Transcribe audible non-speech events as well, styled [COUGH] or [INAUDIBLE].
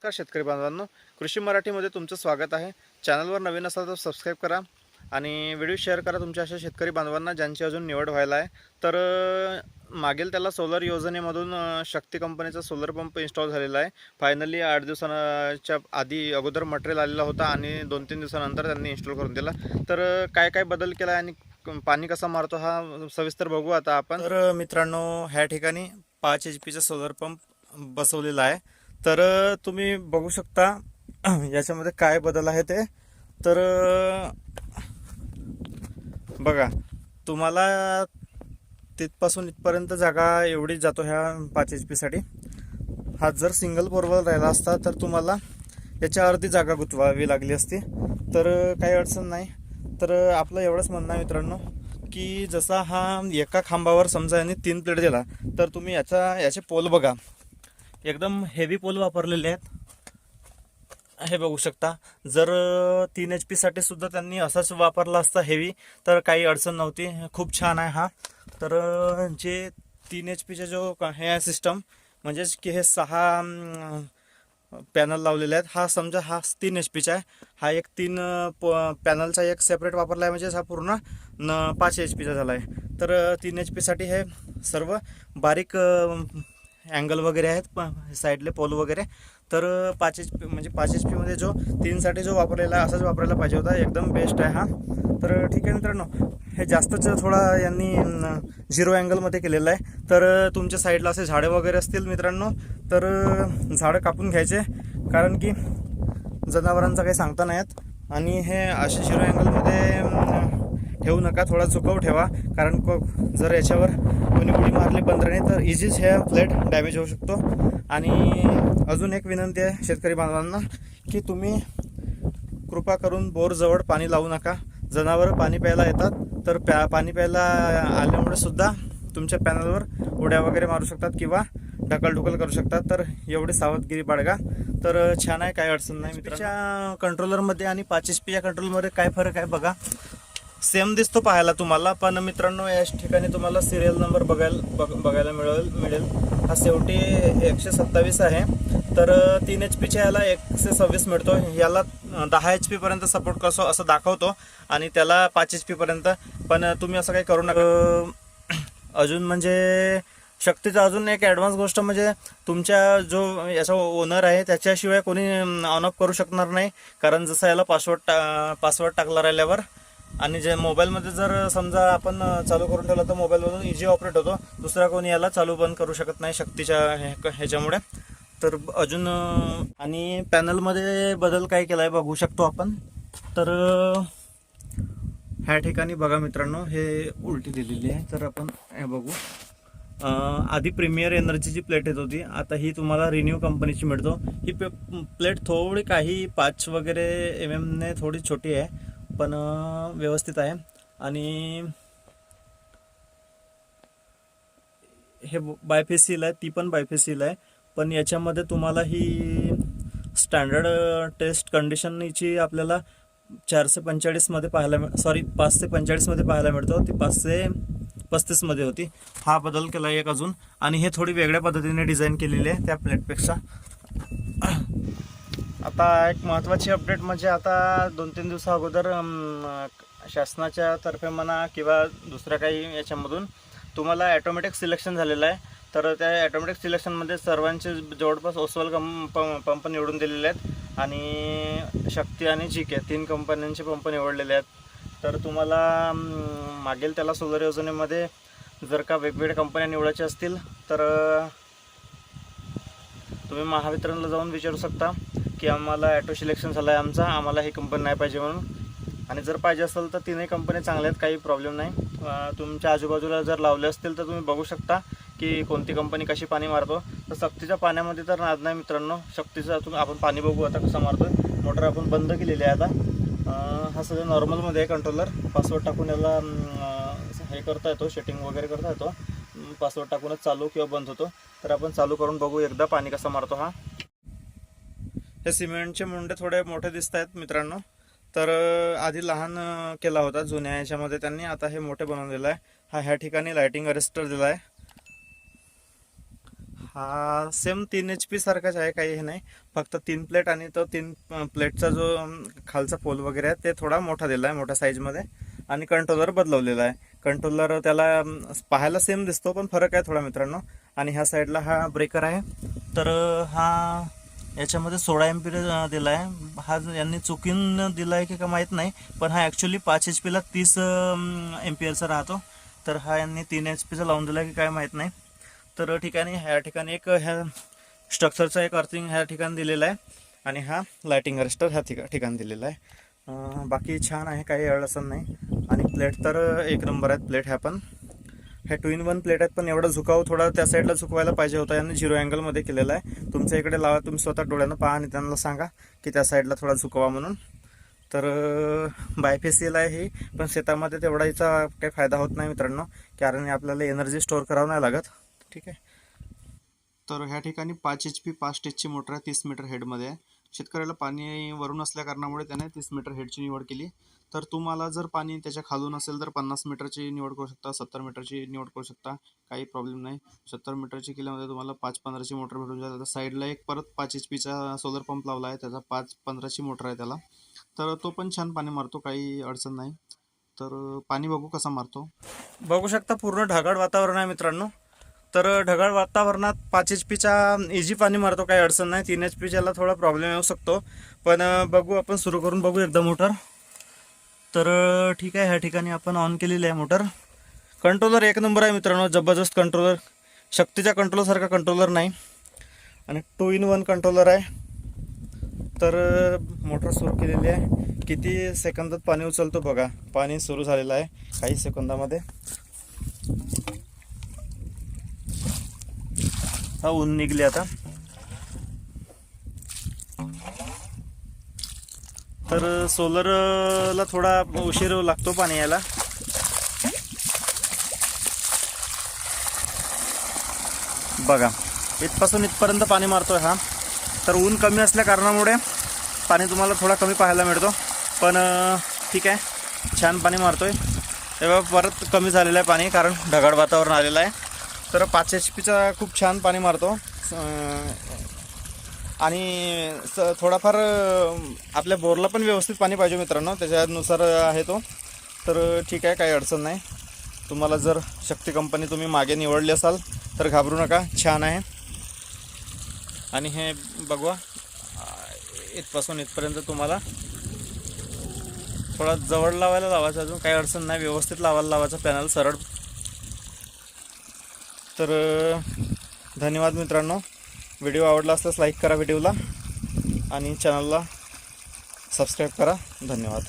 नमस्कार शेतकरी बांधवांनो. कृषी मराठीमध्ये तुमचं स्वागत आहे. चॅनलवर नवीन असाल तर सबस्क्राईब करा आणि व्हिडिओ शेअर करा तुमच्या अशा शेतकरी बांधवांना ज्यांची अजून निवड व्हायला आहे. तर मागील त्याला सोलर योजनेमधून शक्ती कंपनीचा सोलर पंप इन्स्टॉल झालेला आहे. फायनली आठ दिवसांच्या आधी अगोदर मटेरियल आलेला होता आणि दोन तीन दिवसानंतर त्यांनी इन्स्टॉल करून दिला. तर काय काय बदल केला आहे आणि पाणी कसा मारतो हा सविस्तर बघू आता आपण. तर मित्रांनो ह्या ठिकाणी पाच एच पीचा सोलर पंप बसवलेला आहे. तर तुम्ही बघू शकता [CLEARS THROAT] याच्यामध्ये काय बदल आहे ते. तर बघा तुम्हाला तिथपासून इथपर्यंत जागा एवढीच जातो ह्या पाच एच पीसाठी हा जर सिंगल बोरवर राहिला असता तर तुम्हाला याच्या अर्धी जागा गुंतवावी लागली असती. तर काही अडचण नाही. तर आपलं एवढंच म्हणणं आहे मित्रांनो की जसा हा एका खांबावर समजा यांनी तीन प्लेट दिला तर तुम्ही याचा याचे पोल बघा. एकदम हेवी पोल वापरलेले आहेत. हे बघू शकता. जर तीन एच पीसाठी सुद्धा त्यांनी असाच वापरला असता हेवी तर काही अडचण नव्हती. खूप छान आहे हा. तर जे तीन एच पीचे जो हे आहे सिस्टम म्हणजेच की हे सहा पॅनल लावलेले आहेत. हा समजा हा तीन एच पीचा आहे. हा एक तीन प- पॅनलचा एक सेपरेट वापरला आहे. म्हणजे हा पूर्ण न पाच एच पीचा झाला आहे. तर तीन एच पीसाठी हे सर्व बारीक अँगल वगैरे आहेत प- साईडले पोल वगैरे. तर पाच एच पी म्हणजे पाच एच पीमध्ये जो तीनसाठी जो वापरलेला आहे असाच वापरायला पाहिजे होता. एकदम बेस्ट आहे हा. तर ठीक आहे मित्रांनो. हे जास्तच थोडा यांनी झिरो अँगलमध्ये केलेलं आहे. तर तुमच्या साईडला असे झाडे वगैरे असतील मित्रांनो तर झाडं कापून घ्यायचे. कारण की जनावरांचा काही सांगता नाही आणि हे असे झिरो अँगलमध्ये ठेवू नका थोडा चुकव ठेवा. कारण को जर याच्यावर कोणी उडी मारली बंदराने तर इझीच हे प्लेट डॅमेज होऊ शकतो. आणि अजून एक विनंती आहे शेतकरी बांधवांना की तुम्ही कृपा करून बोरजवळ पाणी लावू नका. जनावरं पाणी प्यायला येतात तर प्या पाणी प्यायला आल्यामुळे सुद्धा तुमच्या पॅनलवर उड्या वगैरे मारू शकतात किंवा ढकलढुकल करू शकतात. तर एवढी सावधगिरी बाळगा. तर छान आहे काय अडचण नाही मित्रांच्या कंट्रोलरमध्ये आणि पाच एच पीच्या कंट्रोलमध्ये काय फरक आहे बघा. सेम दिसतो पाहायला तुम्हाला पण मित्रांनो या ठिकाणी तुम्हाला सिरियल नंबर बघायला बघ- बघायला मिळेल मिळेल. हा शेवटी एकशे सत्तावीस आहे. तर तीन एच पीच्या याला एकशे सव्वीस मिळतो. याला दहा एच पर्यंत सपोर्ट कसो असं दाखवतो. आणि त्याला पाच एच पर्यंत. पण तुम्ही असं काही करू नका. अजून म्हणजे शक्तीचा अजून एक ॲडव्हान्स गोष्ट म्हणजे तुमच्या जो याचा ओनर आहे त्याच्याशिवाय कोणी ऑन ऑफ करू शकणार नाही. कारण जसं याला पासवर्ड टा पासवर्ड टाकला राहिल्यावर आणि जे मोबाईलमध्ये जर समजा आपण चालू करून ठेवलं तर मोबाईलमधून इझी ऑपरेट होतो. दुसरा कोणी याला चालू बंद करू शकत नाही शक्तीच्या हे- ह्याच्यामुळे. तर अजून आणि पॅनलमध्ये बदल काय केला आहे बघू शकतो आपण. तर ह्या ठिकाणी बघा मित्रांनो हे उलटी दिलेली आहे. तर आपण हे बघू. आधी प्रीमियर एनर्जीची प्लेट येत होती. आता ही तुम्हाला रिन्यू कंपनीची मिळतो. ही प्लेट थोडी काही पाच वगैरे एम एमने थोडी छोटी आहे. पण व्यवस्थित आहे. आणि हे बायफेसिल आहे ती पण बायफेसिल आहे. पण याच्यामध्ये तुम्हाला ही स्टँडर्ड टेस्ट कंडिशनची आपल्याला चारशे पंचेचाळीसमध्ये पाहायला मिळ सॉरी पाचशे पंचेचाळीसमध्ये पाहायला मिळतो. ती पाचशे पस्तीसमध्ये होती. हा बदल केला एक अजून. आणि हे थोडी वेगळ्या पद्धतीने डिझाईन केलेली आहे त्या प्लेटपेक्षा. आता एक महत्त्वाची अपडेट म्हणजे आता दोन तीन दिवसा अगोदर शासनाच्या तर्फे म्हणा किंवा दुसऱ्या काही याच्यामधून तुम्हाला ॲटोमॅटिक सिलेक्शन झालेलं आहे. तर त्या ॲटोमॅटिक सिलेक्शनमध्ये सर्वांचे जवळपास ओसवाल कंप पंप निवडून दिलेले आहेत आणि शक्ती आणि जी के तीन कंपन्यांचे पंप निवडलेले आहेत. तर तुम्हाला मागील त्याला सोलर योजनेमध्ये जर का वेगवेगळ्या कंपन्या निवडायच्या असतील तर तुम्ही महावितरणला जाऊन विचारू शकता. की आम्हाला ॲटो सिलेक्शन झालं आहे आमचा आम्हाला ही कंपनी नाही पाहिजे म्हणून. आणि जर पाहिजे असेल तर तीनही कंपन्या चांगल्या आहेत काही प्रॉब्लेम नाही. तुमच्या आजूबाजूला जर लावले असतील तर तुम्ही बघू शकता की कोणती कंपनी कशी पाणी मारतो. तर सक्तीच्या पाण्यामध्ये तर नाद नाही मित्रांनो. शक्तीचं तुम्ही आपण पाणी बघू आता कसं मारतो मोटर आपण बंद केलेली आहे आता. हा सगळं नॉर्मलमध्ये आहे कंट्रोलर पासवर्ड टाकून याला हे करता येतो शेटिंग वगैरे करता येतो. पासवर्ड टाकूनच चालू किंवा बंद होतो. तर आपण चालू करून बघू एकदा पाणी कसं मारतो हा. हे सिमेंटचे मुंडे थोडे मोठे दिसत आहेत मित्रांनो. तर आधी लहान केला होता जुन्या याच्यामध्ये त्यांनी. आता हे मोठे बनवलेलं आहे. हा ह्या ठिकाणी लायटिंग अरेस्टर दिला आहे हा सेम तीन एच पी सारखाच आहे काही हे नाही. फक्त तीन प्लेट आणि तो तीन प्लेटचा जो खालचा पोल वगैरे आहे ते थोडा मोठा दिला आहे मोठ्या साईजमध्ये आणि कंट्रोलर बदलवलेला आहे. कंट्रोलर त्याला पाहायला सेम दिसतो पण फरक आहे थोडा मित्रांनो. आणि ह्या साईडला हा ब्रेकर आहे. तर हा याच्यामध्ये सोळा एम पी दिला आहे हा यांनी चुकीन दिला आहे की का माहीत नाही पण हा ॲक्च्युली पाच एच पीला तीस एम पी एलचा राहतो. तर हा यांनी तीन एच पीचा लावून दिला आहे की काय माहीत नाही. तर ठिकाणी ह्या ठिकाणी एक ह्या स्ट्रक्चरचा एक अर्थिंग ह्या ठिकाणी दिलेला आहे. आणि हा लायटिंग अरेस्टर ह्या ठिका ठिकाणी दिलेला आहे. बाकी छान आहे काही अडचण नाही. आणि प्लेट तर एक नंबर आहेत प्लेट ह्या पण. ह्या टू इन वन प्लेट आहेत पण एवढा झुकाव थोडा त्या साईडला झुकवायला पाहिजे होता. यांनी झिरो अँगलमध्ये केलेला आहे. तुमच्या इकडे लावा तुम्ही स्वतः डोळ्यानं पहा आणि त्यांना सांगा की त्या साईडला थोडा झुकवा म्हणून. तर बायफेसियल आहे ही पण शेतामध्ये तेवढा हिचा काही फायदा होत नाही मित्रांनो कारण आपल्याला एनर्जी स्टोअर करावं नाही लागत. ठीक आहे? तर ह्या ठिकाणी पाच एच पी पाच स्टेजची मोटर आहे तीस मीटर हेडमध्ये आहे. शेतकऱ्याला पाणी वरून असल्या कारणामुळे त्याने तीस मीटर हेडची निवड केली. तर तुम्हाला जर पाणी त्याच्या खालून असेल तर पन्नास मीटरची निवड करू शकता सत्तर मीटरची निवड करू शकता काही प्रॉब्लेम नाही. सत्तर मीटरची केल्यामध्ये तुम्हाला पाच पंधराची मोटर भेटून जाईल. आता साईडला एक परत पाच एच पीचा सोलर पंप लावला आहे त्याचा पाच पंधराची मोटर आहे त्याला. तर तो पण छान पाणी मारतो काही अडचण नाही. तर पाणी बघू कसा मारतो. बघू शकता पूर्ण ढगाळ वातावरण आहे मित्रांनो. तर ढगाळ वातावरणात पाच एच पीचा इझी पाणी मारतो काही अडचण नाही. तीन एच पीच्याला थोडा प्रॉब्लेम येऊ शकतो. पण बघू आपण सुरू करून बघू एकदा मोटर. तर ठीक आहे ह्या ठिकाणी आपण ऑन केलेली आहे मोटर. कंट्रोलर एक नंबर आहे मित्रांनो जबरदस्त कंट्रोलर शक्तीच्या कंट्रोलरसारखा कंट्रोलर नाही. आणि टू इन वन कंट्रोलर आहे. तर मोटर सुरू केलेली आहे. किती सेकंदात पाणी उचलतो बघा. पाणी सुरू झालेलं आहे. काही सेकंदामध्ये. हा ऊन निघले आता. तर सोलरला थोडा उशीर लागतो पाणी यायला. बघा इथपासून इथपर्यंत पाणी मारतोय हा. तर ऊन कमी असल्या कारणामुळे पाणी तुम्हाला थोडा कमी पाहायला मिळतो. पण ठीक आहे छान पाणी मारतोय. तेव्हा परत कमी झालेलं आहे पाणी कारण ढगाळ वातावरण आलेलं आहे. तर पाच एच पीचा खूप छान पाणी मारतो. आणि स थोडाफार आपल्या बोरला पण व्यवस्थित पाणी पाहिजे मित्रांनो. त्याच्यानुसार आहे तो. तर ठीक आहे काही अडचण नाही. तुम्हाला जर शक्ती कंपनी तुम्ही मागे निवडली असाल तर घाबरू नका. छान आहे. आणि हे बघवा. इथपासून इथपर्यंत तुम्हाला थोडा जवळ लावायला लावायचा अजून. काही अडचण नाही. व्यवस्थित लावायला लावायचा. पॅनल सरळ तर धन्यवाद मित्रांनो. व्हिडिओ आवडला असल्यास लाईक करा व्हिडिओला आणि चॅनलला सबस्क्राईब करा. धन्यवाद.